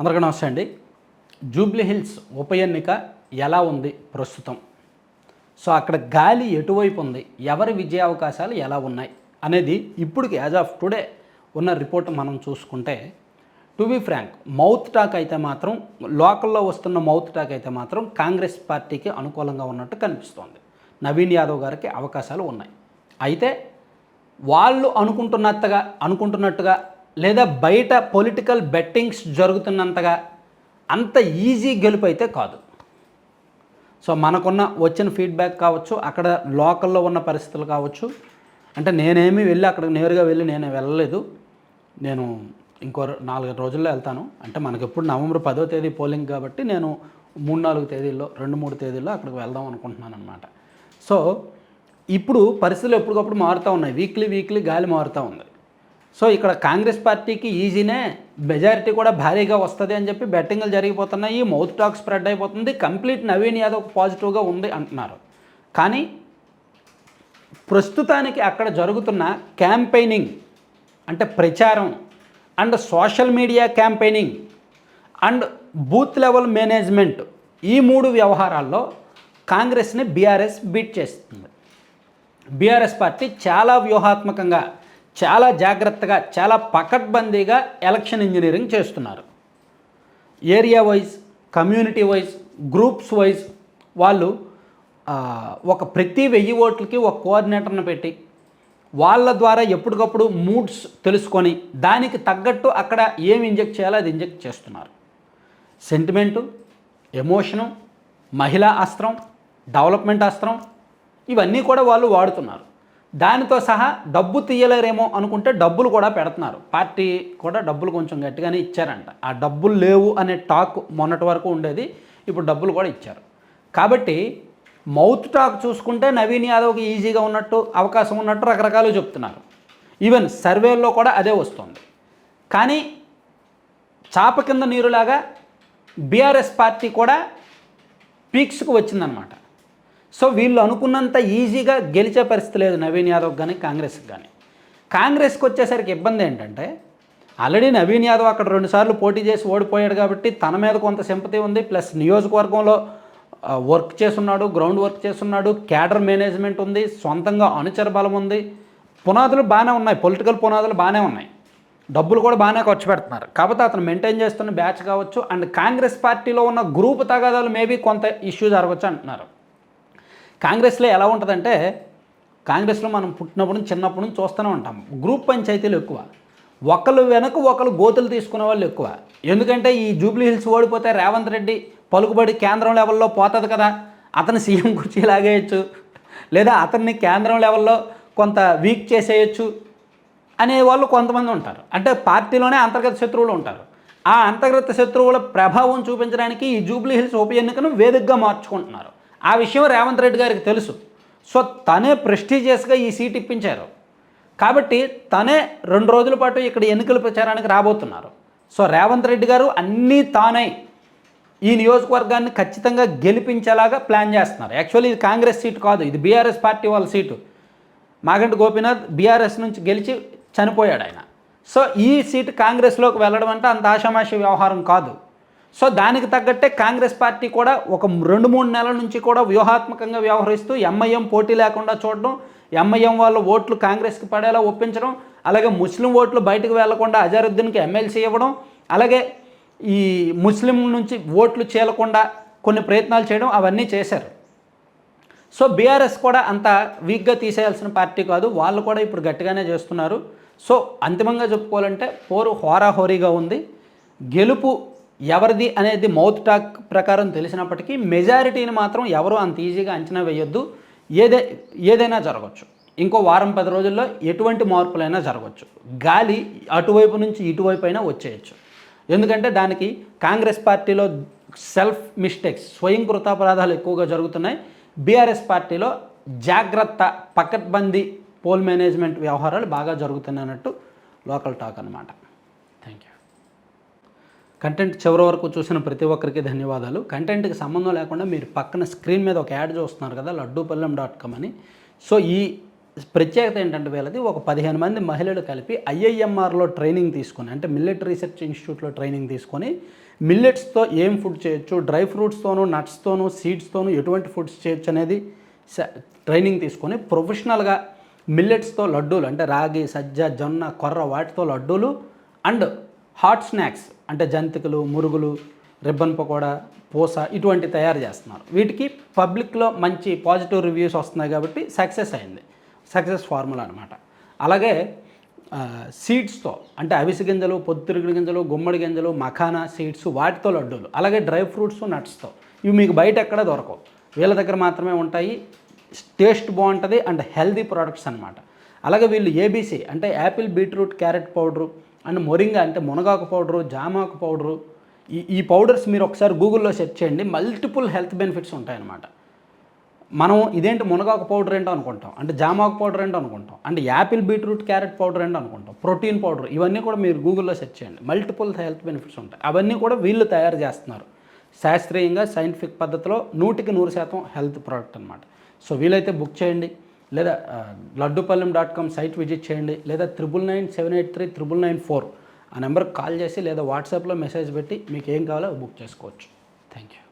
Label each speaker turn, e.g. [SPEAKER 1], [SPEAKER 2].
[SPEAKER 1] అందరికీ నమస్తే అండి. జూబ్లీ హిల్స్ ఉప ఎన్నిక ఎలా ఉంది ప్రస్తుతం? సో అక్కడ గాలి ఎటువైపు ఉంది? ఎవరి విజయ అవకాశాలు ఎలా ఉన్నాయి? అనేది ఇప్పటికి యాజ్ ఆఫ్ టుడే ఉన్న రిపోర్ట్ మనం చూసుకుంటే to be frank mouth talk అయితే మాత్రం లోకల్లో వస్తున్న మౌత్ టాక్ అయితే మాత్రం కాంగ్రెస్ పార్టీకి అనుకూలంగా ఉన్నట్టు కనిపిస్తోంది. నవీన్ యాదవ్ గారికి అవకాశాలు ఉన్నాయి. అయితే వాళ్ళు అనుకుంటున్నట్టుగా అనుకుంటున్నట్టుగా లేదా బయట పొలిటికల్ బెట్టింగ్స్ జరుగుతున్నంతగా అంత ఈజీ గెలుపు అయితే కాదు. సో మనకున్న వచ్చిన ఫీడ్బ్యాక్ కావచ్చు అక్కడ లోకల్లో ఉన్న పరిస్థితులు కావచ్చు. అంటే నేనేమి వెళ్ళి అక్కడ నేరుగా వెళ్ళి నేను వెళ్ళలేదు. నేను ఇంకో నాలుగు రోజుల్లో వెళ్తాను. అంటే మనకి ఎప్పుడు నవంబర్ పదో తేదీ పోలింగ్ కాబట్టి నేను మూడు నాలుగు తేదీల్లో రెండు మూడు తేదీల్లో అక్కడికి వెళ్దాం అనుకుంటున్నాను అనమాట సో ఇప్పుడు పరిస్థితులు ఎప్పటికప్పుడు మారుతూ ఉన్నాయి. వీక్లీ వీక్లీ గాలి మారుతూ ఉంది. సో ఇక్కడ కాంగ్రెస్ పార్టీకి ఈజీనే మెజారిటీ కూడా భారీగా వస్తుంది అని చెప్పి బెట్టింగ్లు జరిగిపోతున్నాయి మౌత్ టాక్ స్ప్రెడ్ అయిపోతుంది కంప్లీట్ నవీన్ యాదవ్ పాజిటివ్గా ఉంది అంటున్నారు. కానీ ప్రస్తుతానికి అక్కడ జరుగుతున్న క్యాంపెయినింగ్ అంటే ప్రచారం and social media campaigning and booth level management ఈ మూడు వ్యవహారాల్లో కాంగ్రెస్ని బీఆర్ఎస్ బీట్ చేస్తుంది. బీఆర్ఎస్ పార్టీ చాలా వ్యూహాత్మకంగా చాలా జాగ్రత్తగా చాలా పకడ్బందీగా ఎలక్షన్ ఇంజనీరింగ్ చేస్తున్నారు. Area wise community wise groups wise వాళ్ళు ఒక ప్రతి వెయ్యి ఓట్లకి ఒక కోఆర్డినేటర్ని పెట్టి వాళ్ళ ద్వారా ఎప్పటికప్పుడు మూడ్స్ తెలుసుకొని దానికి తగ్గట్టు అక్కడ ఏం ఇంజెక్ట్ చేయాలో అది ఇంజెక్ట్ చేస్తున్నారు. సెంటిమెంటు ఎమోషను మహిళా అస్త్రం డెవలప్మెంట్ అస్త్రం ఇవన్నీ కూడా వాళ్ళు వాడుతున్నారు. దానితో సహా డబ్బు తీయలేరేమో అనుకుంటే డబ్బులు కూడా పెడుతున్నారు. పార్టీ కూడా డబ్బులు కొంచెం గట్టిగానే ఇచ్చారంట. ఆ డబ్బులు లేవు అనే టాక్ మొన్నటి వరకు ఉండేది ఇప్పుడు డబ్బులు కూడా ఇచ్చారు. కాబట్టి మౌత్ టాక్ చూసుకుంటే నవీన్ యాదవ్కి ఈజీగా ఉన్నట్టు అవకాశం ఉన్నట్టు రకరకాలు చెప్తున్నారు. ఈవెన్ సర్వేల్లో కూడా అదే వస్తుంది. కానీ చాప కింద నీరులాగా బీఆర్ఎస్ పార్టీ కూడా పీక్స్కి వచ్చిందనమాట. సో వీళ్ళు అనుకున్నంత ఈజీగా గెలిచే పరిస్థితి లేదు నవీన్ యాదవ్ కానీ కాంగ్రెస్కి కానీ కాంగ్రెస్కి వచ్చేసరికి ఇబ్బంది ఏంటంటే ఆల్రెడీ నవీన్ యాదవ్ అక్కడ రెండుసార్లు పోటీ చేసి ఓడిపోయాడు కాబట్టి తన మీద కొంత సింపతి ఉంది. ప్లస్ నియోజకవర్గంలో వర్క్ చేస్తున్నాడు గ్రౌండ్ వర్క్ చేస్తున్నాడు క్యాడర్ మేనేజ్మెంట్ ఉంది సొంతంగా అనుచర బలం ఉంది. పునాదులు బాగానే ఉన్నాయి పొలిటికల్ పునాదులు బాగానే ఉన్నాయి. డబ్బులు కూడా బాగానే ఖర్చు పెడుతున్నారు. కాకపోతే అతను మెయింటైన్ చేస్తున్న బ్యాచ్ కావచ్చు. అండ్ కాంగ్రెస్ పార్టీలో ఉన్న గ్రూప్ తగాదాలు మేబీ కొంత ఇష్యూ జరగవచ్చు అంటున్నారు. కాంగ్రెస్లో ఎలా ఉంటుందంటే కాంగ్రెస్లో మనం పుట్టినప్పుడు నుంచి చిన్నప్పటి నుంచి చూస్తూనే ఉంటాం. గ్రూప్ పంచాయతీలు ఎక్కువ. ఒకళ్ళు వెనక ఒకళ్ళు గోతులు తీసుకునే వాళ్ళు ఎక్కువ. ఎందుకంటే ఈ జూబ్లీ హిల్స్ ఓడిపోతే రేవంత్ రెడ్డి పలుకుబడి కేంద్రం లెవెల్లో పోతుంది కదా. అతను సీఎం కుర్చీ లాగేయచ్చు. లేదా అతన్ని కేంద్రం లెవెల్లో కొంత వీక్ చేసేయచ్చు అనే వాళ్ళు కొంతమంది ఉంటారు. అంటే పార్టీలోనే అంతర్గత శత్రువులు ఉంటారు. ఆ అంతర్గత శత్రువుల ప్రభావం చూపించడానికి ఈ జూబ్లీ హిల్స్ ఉప ఎన్నికను వేదికగా మార్చుకుంటున్నారు. ఆ విషయం రేవంత్ రెడ్డి గారికి తెలుసు. సో తనే ప్రెస్టీజియస్గా ఈ సీట్ ఇప్పించారు. కాబట్టి తనే రెండు రోజుల పాటు ఇక్కడ ఎన్నికల ప్రచారానికి రాబోతున్నారు. సో రేవంత్ రెడ్డి గారు అన్నీ తానే ఈ నియోజకవర్గాన్ని ఖచ్చితంగా గెలిపించేలాగా ప్లాన్ చేస్తున్నారు. యాక్చువల్లీ ఇది కాంగ్రెస్ సీటు కాదు ఇది బీఆర్ఎస్ పార్టీ వాళ్ళ సీటు. మాగంటి గోపీనాథ్ బీఆర్ఎస్ నుంచి గెలిచి చనిపోయాడు ఆయన. సో ఈ సీటు కాంగ్రెస్లోకి వెళ్ళడం అంటే అంత ఆషామాషి వ్యవహారం కాదు. సో దానికి తగ్గట్టే కాంగ్రెస్ పార్టీ కూడా ఒక రెండు మూడు నెలల నుంచి కూడా వ్యూహాత్మకంగా వ్యవహరిస్తూ ఎంఐఎం పోటీ లేకుండా చూడడం ఎంఐఎం వాళ్ళ ఓట్లు కాంగ్రెస్కి పడేలా ఒప్పించడం అలాగే ముస్లిం ఓట్లు బయటకు వెళ్ళకుండా అజారుద్దీన్కి ఎమ్మెల్సీ ఇవ్వడం అలాగే ఈ ముస్లిం నుంచి ఓట్లు చేయకుండా కొన్ని ప్రయత్నాలు చేయడం అవన్నీ చేశారు. సో బీఆర్ఎస్ కూడా అంత వీక్గా తీసేయాల్సిన పార్టీ కాదు వాళ్ళు కూడా ఇప్పుడు గట్టిగానే చేస్తున్నారు. సో అంతిమంగా చెప్పుకోవాలంటే పోరు హోరాహోరీగా ఉంది. గెలుపు ఎవరిది అనేది మౌత్ టాక్ ప్రకారం తెలిసినప్పటికీ మెజారిటీని మాత్రం ఎవరు అంత ఈజీగా అంచనా వేయొద్దు. ఏదే ఏదైనా జరగచ్చు. ఇంకో వారం పది రోజుల్లో ఎటువంటి మార్పులైనా జరగవచ్చు గాలి అటువైపు నుంచి ఇటువైపు అయినా వచ్చేయచ్చు. ఎందుకంటే దానికి కాంగ్రెస్ పార్టీలో సెల్ఫ్ మిస్టేక్స్ స్వయం కృతాపరాధాలు ఎక్కువగా జరుగుతున్నాయి. బీఆర్ఎస్ పార్టీలో జాగ్రత్త పకడ్బందీ పోల్ మేనేజ్మెంట్ వ్యవహారాలు బాగా జరుగుతున్నాయి అన్నట్టు లోకల్ టాక్ అనమాట కంటెంట్ చివరి వరకు చూసిన ప్రతి ఒక్కరికి ధన్యవాదాలు. కంటెంట్కి సంబంధం లేకుండా మీరు పక్కన స్క్రీన్ మీద ఒక యాడ్ చూస్తున్నారు కదా లడ్డూపల్లెం డాట్ కామ్ అని. సో ఈ ప్రత్యేకత ఏంటంటే వీళ్ళది ఒక పదిహేను మంది మహిళలు కలిపి ఐఐఎంఆర్లో ట్రైనింగ్ తీసుకొని అంటే మిల్లెట్ రీసెర్చ్ ఇన్స్టిట్యూట్లో ట్రైనింగ్ తీసుకొని మిల్లెట్స్తో ఏం ఫుడ్ చేయొచ్చు డ్రై ఫ్రూట్స్తోనూ నట్స్తోనూ సీడ్స్తోనూ ఎటువంటి ఫుడ్స్ చేయొచ్చు అనేది ట్రైనింగ్ తీసుకొని ప్రొఫెషనల్గా మిల్లెట్స్తో లడ్డూలు అంటే రాగి సజ్జ జొన్న కొర్ర వాటితో లడ్డూలు అండ్ హాట్ స్నాక్స్ అంటే జంతికలు మురుగులు రిబ్బన్ పకోడా పూస ఇటువంటి తయారు చేస్తున్నారు. వీటికి పబ్లిక్లో మంచి పాజిటివ్ రివ్యూస్ వస్తున్నాయి కాబట్టి సక్సెస్ అయింది. సక్సెస్ ఫార్ములా అనమాట అలాగే సీడ్స్తో అంటే అవిసె గింజలు పొద్దుతిరుగుడు గింజలు గుమ్మడి గింజలు మఖానా సీడ్స్ వాటితో లడ్డూలు అలాగే డ్రై ఫ్రూట్స్ నట్స్తో. ఇవి మీకు బయట ఎక్కడ దొరకవు. వీళ్ళ దగ్గర మాత్రమే ఉంటాయి. టేస్ట్ బాగుంటుంది అండ్ హెల్దీ ప్రోడక్ట్స్ అనమాట అలాగే వీళ్ళు ఏబీసీ అంటే apple beetroot carrot powder and moringa అంటే మునగాకు పౌడరు జామాకు పౌడరు ఈ ఈ పౌడర్స్ మీరు ఒకసారి గూగుల్లో సెర్చ్ చేయండి. మల్టిపుల్ హెల్త్ బెనిఫిట్స్ ఉంటాయన్నమాట. మనం ఇదేంటి మునగాకు పౌడర్ ఏంటో అనుకుంటాం. అంటే జామాకు పౌడర్ ఏంటో అనుకుంటాం. అంటే యాపిల్ బీట్రూట్ క్యారెట్ పౌడర్ ఏంటో అనుకుంటాం. ప్రోటీన్ పౌడర్ ఇవన్నీ కూడా మీరు గూగుల్లో సెర్చ్ చేయండి. మల్టిపుల్ హెల్త్ బెనిఫిట్స్ ఉంటాయి. అవన్నీ కూడా వీళ్ళు తయారు చేస్తున్నారు. శాస్త్రీయంగా సైంటిఫిక్ పద్ధతిలో నూటికి నూరు శాతం హెల్త్ ప్రోడక్ట్ అనమాట సో వీలైతే బుక్ చేయండి. లేదా Laddupallem dot com site visit చేయండి లేదా triple nine seven eight three triple nine four ఆ నెంబర్కి కాల్ చేసి లేదా వాట్సాప్లో మెసేజ్ పెట్టి మీకు ఏం కావాలో బుక్ చేసుకోవచ్చు. Thank you.